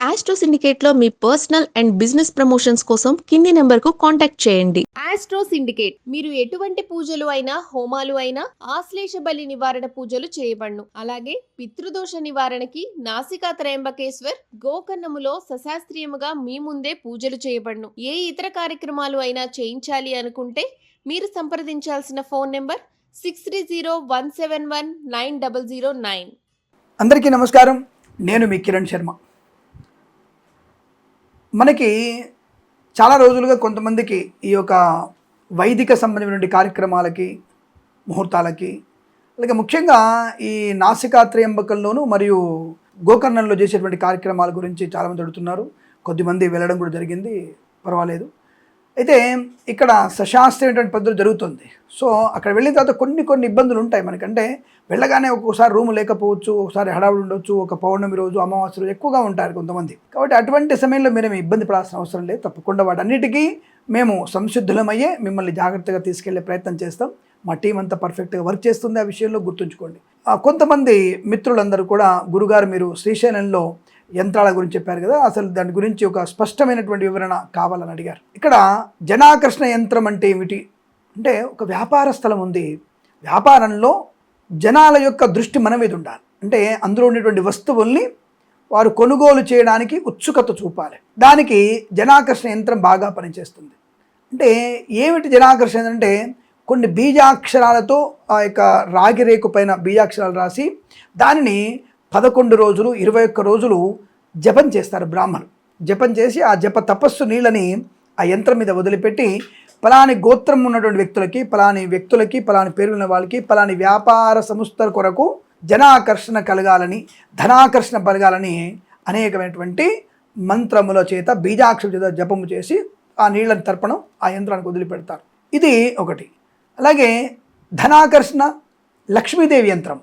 Astro సిండికేట్లో మీ personal and business promotions కోసం కింది నెంబర్కు కాంటాక్ట్ చేయండి. ఆస్ట్రో సిండికేట్ మీరు ఎటువంటి పూజలు అయినా హోమాలు అయినా ఆశ్లేష బలి నివారణ పూజలు చేయబడును. అలాగే పితృదోష నివారణకి నాసికా త్రయంబకేశ్వర్ గోకర్ణములో సశాస్త్రీయముగా మీ ముందే పూజలు చేయబడును. ఏ ఇతర కార్యక్రమాలు అయినా చేయించాలి అనుకుంటే మీరు సంప్రదించాల్సిన phone number six three zero one seven one nine double zero nine అందరికీ నమస్కారం. నేను మీ కిరణ్ శర్మ. మనకి చాలా రోజులుగా కొంతమందికి ఈ యొక్క వైదిక సంబంధమైనటువంటి కార్యక్రమాలకి ముహూర్తాలకి అలాగే ముఖ్యంగా ఈ నాసికాత్రయంబకంలోను మరియు గోకర్ణంలో చేసేటువంటి కార్యక్రమాల గురించి చాలామంది అడుగుతున్నారు. కొద్దిమంది వెళ్ళడం కూడా జరిగింది. పర్వాలేదు. అయితే ఇక్కడ సశాస్త్రీయమైనటువంటి పద్ధతులు జరుగుతుంది. సో అక్కడ వెళ్ళిన తర్వాత కొన్ని కొన్ని ఇబ్బందులు ఉంటాయి మనకంటే. వెళ్ళగానే ఒక్కోసారి రూమ్ లేకపోవచ్చు ఒకసారి హడావుడు ఉండొచ్చు ఒక పౌర్ణమి రోజు అమావాస్య రోజు ఎక్కువగా ఉంటారు కొంతమంది. కాబట్టి అటువంటి సమయంలో మీరు ఇబ్బంది పడాల్సిన అవసరం లేదు తప్పకుండా వాటన్నిటికీ మేము సంసిద్ధులమయ్యే మిమ్మల్ని జాగ్రత్తగా తీసుకెళ్ళే ప్రయత్నం చేస్తాం. మా టీం అంతా పర్ఫెక్ట్గా వర్క్ చేస్తుంది ఆ విషయంలో గుర్తుంచుకోండి. కొంతమంది మిత్రులందరూ కూడా గురుగారు మీరు శ్రీశైలంలో యంత్రాల గురించి చెప్పారు కదా అసలు దాని గురించి ఒక స్పష్టమైనటువంటి వివరణ కావాలని అడిగారు. ఇక్కడ జనాకర్షణ యంత్రం అంటే ఏమిటి? అంటే ఒక వ్యాపార స్థలం ఉంది. వ్యాపారంలో జనాల యొక్క దృష్టి మన మీద ఉండాలి. అంటే అందులో ఉండేటువంటి వస్తువుల్ని వారు కొనుగోలు చేయడానికి ఉత్సుకత చూపాలి. దానికి జనాకర్షణ యంత్రం బాగా పనిచేస్తుంది. అంటే ఏమిటి జనాకర్షణ అంటే కొన్ని బీజాక్షరాలతో ఆ యొక్క రాగి రేకు పైన బీజాక్షరాలు రాసి దానిని పదకొండు రోజులు ఇరవై ఒక్క రోజులు జపం చేస్తారు బ్రాహ్మణులు. జపం చేసి ఆ జప తపస్సు నీళ్ళని ఆ యంత్రం మీద వదిలిపెట్టి పలాని గోత్రం ఉన్నటువంటి వ్యక్తులకి పలాని వ్యక్తులకి పలాని పేరు ఉన్న వాళ్ళకి పలాని వ్యాపార సంస్థల కొరకు జనాకర్షణ కలగాలని ధనాకర్షణ కలగాలని అనేకమైనటువంటి మంత్రముల చేత బీజాక్షర చేత జపము చేసి ఆ నీళ్ళని తర్పణం ఆ యంత్రానికి వదిలిపెడతారు. ఇది ఒకటి. అలాగే ధనాకర్షణ లక్ష్మీదేవి యంత్రం.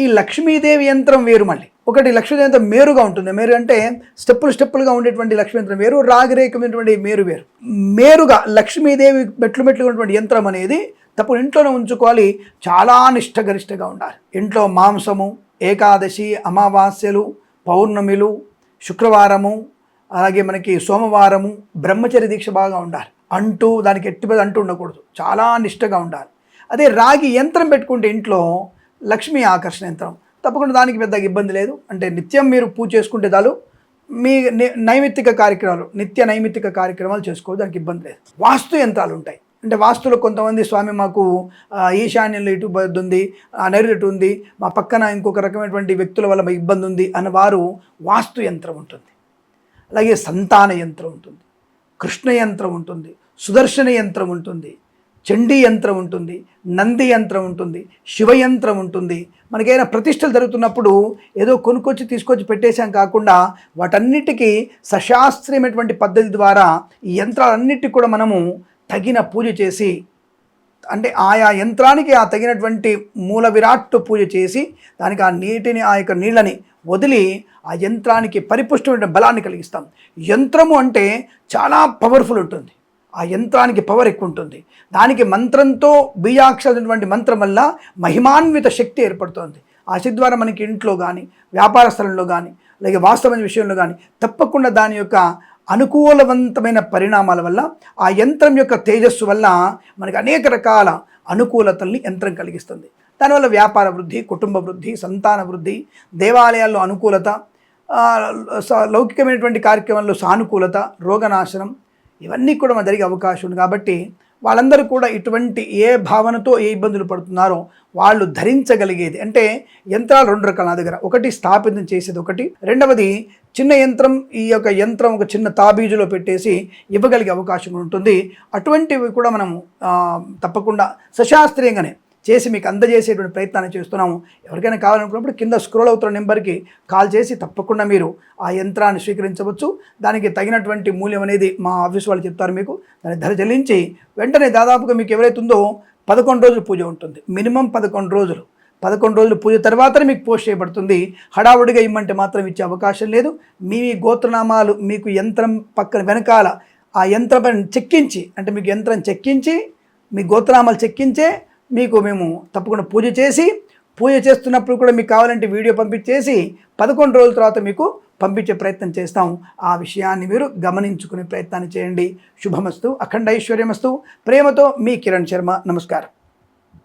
ఈ లక్ష్మీదేవి యంత్రం వేరు మళ్ళీ. ఒకటి లక్ష్మీదేవి యంత్రం మేరుగా ఉంటుంది. మేరు అంటే స్టెప్పులు స్టెప్పులుగా ఉండేటువంటి లక్ష్మీ యంత్రం వేరు రాగిరేకమైనటువంటి మేరు వేరు. మేరుగా లక్ష్మీదేవి మెట్లు మెట్లు ఉన్నటువంటి యంత్రం అనేది తప్పుడు ఇంట్లోనే ఉంచుకోవాలి. చాలా నిష్టగరిష్టగా ఉండాలి. ఇంట్లో మాంసము ఏకాదశి అమావాస్యలు పౌర్ణమిలు శుక్రవారము అలాగే మనకి సోమవారము బ్రహ్మచర్య దీక్ష బాగా ఉండాలి. అంటూ దానికి ఎట్టి మీద అంటూ ఉండకూడదు. చాలా నిష్టగా ఉండాలి. అదే రాగి యంత్రం పెట్టుకుంటే ఇంట్లో లక్ష్మీ ఆకర్షణ యంత్రం. తప్పకుండా దానికి పెద్దగా ఇబ్బంది లేదు. అంటే నిత్యం మీరు పూజ చేసుకుంటే చాలు. మీ నైమిత్తిక కార్యక్రమాలు నిత్య నైమిత్తిక కార్యక్రమాలు చేసుకో దానికి ఇబ్బంది లేదు. వాస్తు యంత్రాలు ఉంటాయి. అంటే వాస్తులో కొంతమంది స్వామి మాకు ఈశాన్యంలో ఇటు ఉంది నైరుతి ఉంది. మా పక్కన ఇంకొక రకమైనటువంటి వ్యక్తుల వల్ల మాకు ఇబ్బంది ఉంది అన్న వారు వాస్తు యంత్రం ఉంటుంది. అలాగే సంతాన యంత్రం ఉంటుంది. కృష్ణ యంత్రం ఉంటుంది. సుదర్శన యంత్రం ఉంటుంది. చండీ యంత్రం ఉంటుంది నంది యంత్రం ఉంటుంది శివ యంత్రం ఉంటుంది. మనకైనా ప్రతిష్టలు జరుగుతున్నప్పుడు ఏదో కొనుక్కొచ్చి తీసుకొచ్చి పెట్టేశాం కాకుండా వాటన్నిటికీ సశాస్త్రీయమైనటువంటి పద్ధతి ద్వారా ఈ యంత్రాలన్నిటికీ కూడా మనము తగిన పూజ చేసి అంటే ఆయా యంత్రానికి ఆ తగినటువంటి మూల విరాట్టు పూజ చేసి దానికి ఆ నీటిని ఆ యొక్క నీళ్ళని వదిలి ఆ యంత్రానికి పరిపుష్టమైన బలాన్ని కలిగిస్తాం. యంత్రము అంటే చాలా పవర్ఫుల్ ఉంటుంది. ఆ యంత్రానికి పవర్ ఎక్కువ ఉంటుంది దానికి మంత్రంతో బీజాక్షరటువంటి మంత్రం వల్ల మహిమాన్విత శక్తి ఏర్పడుతుంది. ఆ శక్తి ద్వారా మనకి ఇంట్లో కానీ వ్యాపార స్థలంలో కానీ అలాగే వాస్తవమైన విషయంలో కానీ తప్పకుండా దాని యొక్క అనుకూలవంతమైన పరిణామాల వల్ల ఆ యంత్రం యొక్క తేజస్సు వల్ల మనకి అనేక రకాల అనుకూలతల్ని యంత్రం కలిగిస్తుంది. దానివల్ల వ్యాపార వృద్ధి కుటుంబ వృద్ధి సంతాన వృద్ధి దేవాలయాల్లో అనుకూలత లౌకికమైనటువంటి కార్యక్రమాల్లో సానుకూలత రోగనాశనం ఇవన్నీ కూడా మన జరిగే అవకాశం ఉంది. కాబట్టి వాళ్ళందరూ కూడా ఇటువంటి ఏ భావనతో ఏ ఇబ్బందులు పడుతున్నారో వాళ్ళు ధరించగలిగేది. అంటే యంత్రాలు రెండు రకాల నా దగ్గర. ఒకటి స్థాపితం చేసేది ఒకటి. రెండవది చిన్న యంత్రం ఈ యొక్క యంత్రం ఒక చిన్న తాబీజులో పెట్టేసి ఇవ్వగలిగే అవకాశం ఉంటుంది. అటువంటివి కూడా మనము తప్పకుండా సశాస్త్రీయంగానే చేసి మీకు అందజేసేటువంటి ప్రయత్నాన్ని చేస్తున్నాము. ఎవరికైనా కావాలనుకున్నప్పుడు కింద స్క్రోల్ అవుతున్న నెంబర్కి కాల్ చేసి తప్పకుండా మీరు ఆ యంత్రాన్ని స్వీకరించవచ్చు. దానికి తగినటువంటి మూల్యం అనేది మా ఆఫీస్ వాళ్ళు చెప్తారు మీకు. దాని ధర చెల్లించి వెంటనే దాదాపుగా మీకు ఎవరైతే ఉందో పదకొండు రోజులు పూజ ఉంటుంది. మినిమం పదకొండు రోజులు. పదకొండు రోజులు పూజ తర్వాతనే మీకు పోస్ట్ చేయబడుతుంది. హడావుడిగా ఇమ్మంటే మాత్రం ఇచ్చే అవకాశం లేదు. మీ గోత్రనామాలు మీకు యంత్రం పక్కన వెనకాల ఆ యంత్రం చెక్కించి అంటే మీకు యంత్రం చెక్కించి మీ గోత్రనామాలు చెక్కించే మీకు మేము తప్పకుండా పూజ చేసి పూజ చేస్తున్నప్పుడు కూడా మీకు కావాలంటే వీడియో పంపించేసి పదకొండు రోజుల తర్వాత మీకు పంపించే ప్రయత్నం చేస్తాం. ఆ విషయాన్ని మీరు గమనించుకునే ప్రయత్నాన్ని చేయండి. శుభమస్తు అఖండ ఐశ్వర్యమస్తు ప్రేమతో మీ కిరణ్ శర్మ నమస్కారం.